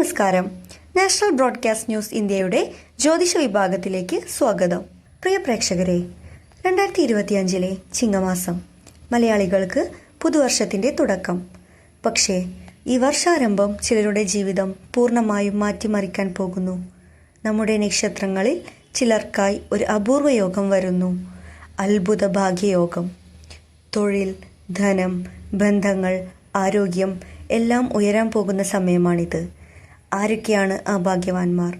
നമസ്കാരം. National broadcast news ഇന്ത്യയുടെ ജ്യോതിഷ വിഭാഗത്തിലേക്ക് സ്വാഗതം. പ്രിയ പ്രേക്ഷകരെ രണ്ടായിരത്തി ഇരുപത്തിയഞ്ചിലെ ചിങ്ങമാസം മലയാളികൾക്ക് പുതുവർഷത്തിന്റെ തുടക്കം. പക്ഷേ ഈ വർഷാരംഭം ചിലരുടെ ജീവിതം പൂർണമായും മാറ്റിമറിക്കാൻ പോകുന്നു. നമ്മുടെ നക്ഷത്രങ്ങളിൽ ചിലർക്കായി ഒരു അപൂർവ യോഗം വരുന്നു. അത്ഭുത ഭാഗ്യയോഗം. തൊഴിൽ ധനം ബന്ധങ്ങൾ ആരോഗ്യം എല്ലാം ഉയരാൻ പോകുന്ന സമയമാണിത്. ആരൊക്കെയാണ് ആ ഭാഗ്യവാന്മാർ?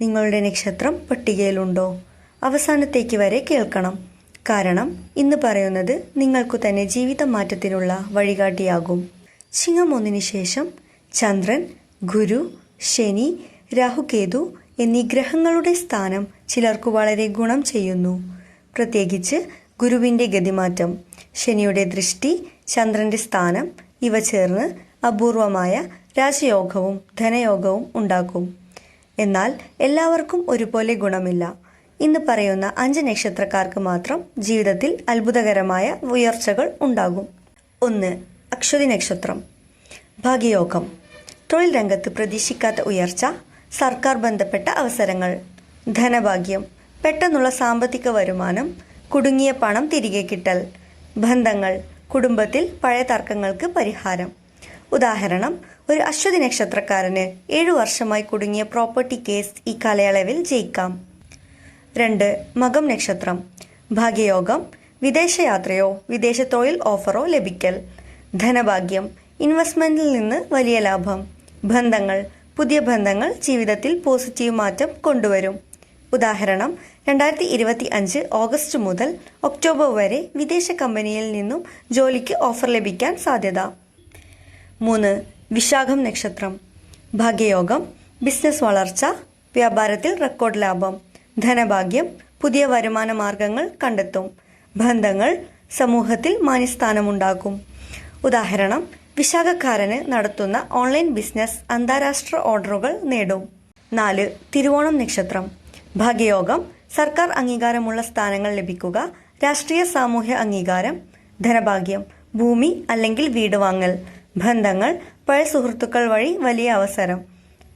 നിങ്ങളുടെ നക്ഷത്രം പട്ടികയിലുണ്ടോ? അവസാനത്തേക്ക് വരെ കേൾക്കണം. കാരണം ഇന്ന് പറയുന്നത് നിങ്ങൾക്കു തന്നെ ജീവിത മാറ്റത്തിനുള്ള വഴികാട്ടിയാകും. ചിങ്ങം ഒന്നിന് ശേഷം ചന്ദ്രൻ ഗുരു ശനി രാഹുകേതു എന്നീ ഗ്രഹങ്ങളുടെ സ്ഥാനം ചിലർക്ക് വളരെ ഗുണം ചെയ്യുന്നു. പ്രത്യേകിച്ച് ഗുരുവിന്റെ ഗതിമാറ്റം ശനിയുടെ ദൃഷ്ടി ചന്ദ്രന്റെ സ്ഥാനം ഇവ ചേർന്ന് അപൂർവമായ രാശിയോഗവും ധനയോഗവും ഉണ്ടാക്കും. എന്നാൽ എല്ലാവർക്കും ഒരുപോലെ ഗുണമില്ല. ഇന്ന് പറയുന്ന അഞ്ച് നക്ഷത്രക്കാർക്ക് മാത്രം ജീവിതത്തിൽ അത്ഭുതകരമായ ഉയർച്ചകൾ ഉണ്ടാകും. ഒന്ന് അക്ഷതി നക്ഷത്രം. ഭാഗ്യയോഗം. തൊഴിൽ രംഗത്ത് പ്രതീക്ഷിക്കാത്ത ഉയർച്ച സർക്കാർ ബന്ധപ്പെട്ട അവസരങ്ങൾ ധനഭാഗ്യം പെട്ടെന്നുള്ള സാമ്പത്തിക വരുമാനം കുടുങ്ങിയ പണം തിരികെ കിട്ടൽ ബന്ധങ്ങൾ കുടുംബത്തിൽ പഴയ തർക്കങ്ങൾക്ക് പരിഹാരം. ഉദാഹരണം ഒരു അശ്വതി നക്ഷത്രക്കാരന് ഏഴു വർഷമായി കുടുങ്ങിയ പ്രോപ്പർട്ടി കേസ് ഈ കാലയളവിൽ ജയിക്കാം. രണ്ട് മകം നക്ഷത്രം. ഭാഗ്യയോഗം വിദേശയാത്രയോ വിദേശ തൊഴിൽ ഓഫറോ ലഭിക്കൽ. ധനഭാഗ്യം ഇൻവെസ്റ്റ്മെന്റിൽ നിന്ന് വലിയ ലാഭം. ബന്ധങ്ങൾ പുതിയ ബന്ധങ്ങൾ ജീവിതത്തിൽ പോസിറ്റീവ് മാറ്റം കൊണ്ടുവരും. ഉദാഹരണം രണ്ടായിരത്തി ഇരുപത്തി അഞ്ച് ഓഗസ്റ്റ് മുതൽ ഒക്ടോബർ വരെ വിദേശ കമ്പനിയിൽ നിന്നും ജോലിക്ക് ഓഫർ ലഭിക്കാൻ സാധ്യത. മൂന്ന് വിശാഖം നക്ഷത്രം. ഭാഗ്യയോഗം ബിസിനസ് വളർച്ച വ്യാപാരത്തിൽ റെക്കോർഡ് ലാഭം ധനഭാഗ്യം പുതിയ വരുമാന മാർഗങ്ങൾ കണ്ടെത്തും ബന്ധങ്ങൾ സമൂഹത്തിൽ മാന്യസ്ഥാനമുണ്ടാക്കും. ഉദാഹരണം വിശാഖക്കാരന് നടത്തുന്ന ഓൺലൈൻ ബിസിനസ് അന്താരാഷ്ട്ര ഓർഡറുകൾ നേടും. നാല് തിരുവോണം നക്ഷത്രം. ഭാഗ്യയോഗം സർക്കാർ അംഗീകാരമുള്ള സ്ഥാനങ്ങൾ ലഭിക്കുക രാഷ്ട്രീയ സാമൂഹ്യ അംഗീകാരം ധനഭാഗ്യം ഭൂമി അല്ലെങ്കിൽ വീട് വാങ്ങൽ ബന്ധങ്ങൾ പഴയ സുഹൃത്തുക്കൾ വഴി വലിയ അവസരം.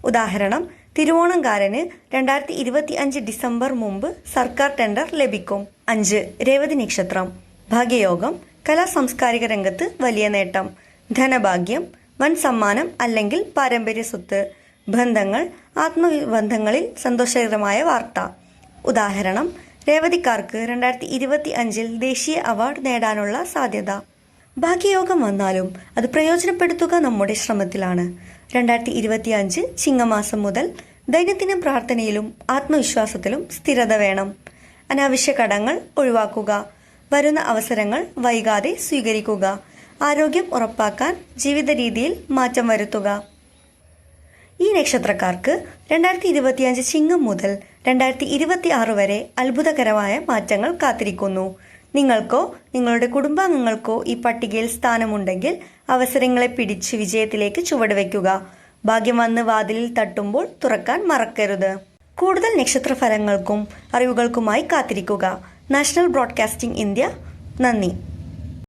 ഉദാഹരണം തിരുവോണംകാരന് രണ്ടായിരത്തി ഇരുപത്തി അഞ്ച് ഡിസംബർ മുമ്പ് സർക്കാർ ടെൻഡർ ലഭിക്കും. അഞ്ച് രേവതി നക്ഷത്രം. ഭാഗ്യയോഗം കലാ സാംസ്കാരിക രംഗത്ത് വലിയ നേട്ടം. ധനഭാഗ്യം വൻ സമ്മാനം അല്ലെങ്കിൽ പാരമ്പര്യ സ്വത്ത്. ബന്ധങ്ങൾ ആത്മബന്ധങ്ങളിൽ സന്തോഷകരമായ വാർത്ത. ഉദാഹരണം രേവതിക്കാർക്ക് രണ്ടായിരത്തി ഇരുപത്തി അഞ്ചിൽ ദേശീയ അവാർഡ് നേടാനുള്ള സാധ്യത. ഭാഗ്യയോഗം വന്നാലും അത് പ്രയോജനപ്പെടുത്തുക നമ്മുടെ ശ്രമത്തിലാണ്. രണ്ടായിരത്തി ഇരുപത്തി അഞ്ച് ചിങ്ങമാസം മുതൽ ദൈനംദിന പ്രാർത്ഥനയിലും ആത്മവിശ്വാസത്തിലും സ്ഥിരത വേണം. അനാവശ്യ കടങ്ങൾ ഒഴിവാക്കുക വരുന്ന അവസരങ്ങൾ വൈകാതെ സ്വീകരിക്കുക ആരോഗ്യം ഉറപ്പാക്കാൻ ജീവിത രീതിയിൽ മാറ്റം വരുത്തുക. ഈ നക്ഷത്രക്കാർക്ക് രണ്ടായിരത്തി ഇരുപത്തിയഞ്ച് ചിങ്ങം മുതൽ രണ്ടായിരത്തി ഇരുപത്തി ആറ് വരെ അത്ഭുതകരമായ മാറ്റങ്ങൾ കാത്തിരിക്കുന്നു. നിങ്ങൾക്കോ നിങ്ങളുടെ കുടുംബാംഗങ്ങൾക്കോ ഈ പട്ടികയിൽ സ്ഥാനമുണ്ടെങ്കിൽ അവസരങ്ങളെ പിടിച്ച് വിജയത്തിലേക്ക് ചുവടുവെക്കുക ഭാഗ്യം വന്ന് വാതിലിൽ തട്ടുമ്പോൾ തുറക്കാൻ മറക്കരുത്. കൂടുതൽ നക്ഷത്ര ഫലങ്ങൾക്കും അറിവുകൾക്കുമായി കാത്തിരിക്കുക. National broadcasting India. നന്ദി.